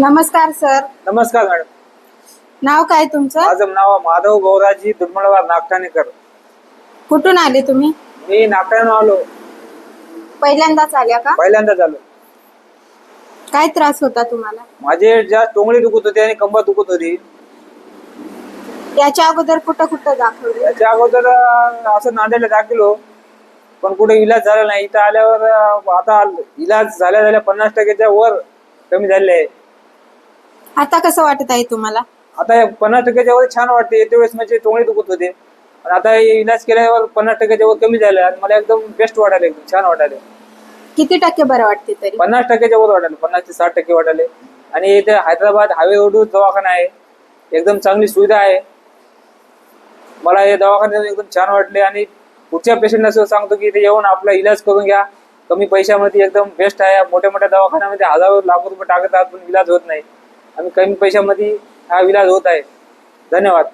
नमस्कार सर. नमस्कार मॅडम. नाव काय तुमचं? माझं नाव माधव गौराजी दुर्मळवार नागठाणेकर. कुठून आले तुम्ही? मी नागठाणे आलो. पहिल्यांदाच आल्या का? पहिल्यांदा झालो काय त्रास होता तुम्हाला? माझे ज्या टोंगळी दुखत होती आणि कंबर दुखत होती. याच्या अगोदर कुठं कुठं दाखवले? त्याच्या अगोदर अं, असं नांदेडला दाखलो. पण कुठे इलाज झाला नाही. इथं आल्यावर अं, आता इलाज झाल्या झाल्या पन्नास टक्क्याच्या वर कमी झाले आहे. आता कसं वाटत आहे तुम्हाला? आता पन्नास टक्क्याच्या वर छान वाटते येते वेळेस म्हणजे टोंगळी दुखत होते. पण आता हे इलाज केल्यावर पन्नास टक्क्याच्या वर कमी झालं आणि मला एकदम बेस्ट वाटायला एकदम छान वाटायला किती टक्के बरं वाटते तरी? पन्नास टक्क्याच्या वर वाटायला पन्नास ते साठ टक्के वाटायले आणि इथे हैदराबाद हायवे रोड दवाखाना आहे. एकदम चांगली सुविधा आहे. मला हे दवाखान्यात एकदम छान वाटले आणि पुढच्या पेशंटला सुद्धा सांगतो की इथे येऊन आपला इलाज करून घ्या. कमी पैशामध्ये एकदम बेस्ट आहे. मोठ्या मोठ्या दवाखान्यामध्ये हजारो लाख रुपये टाकत आहात पण इलाज होत नाही. आणि कमी पैशामध्ये हा इलाज होत आहे. धन्यवाद.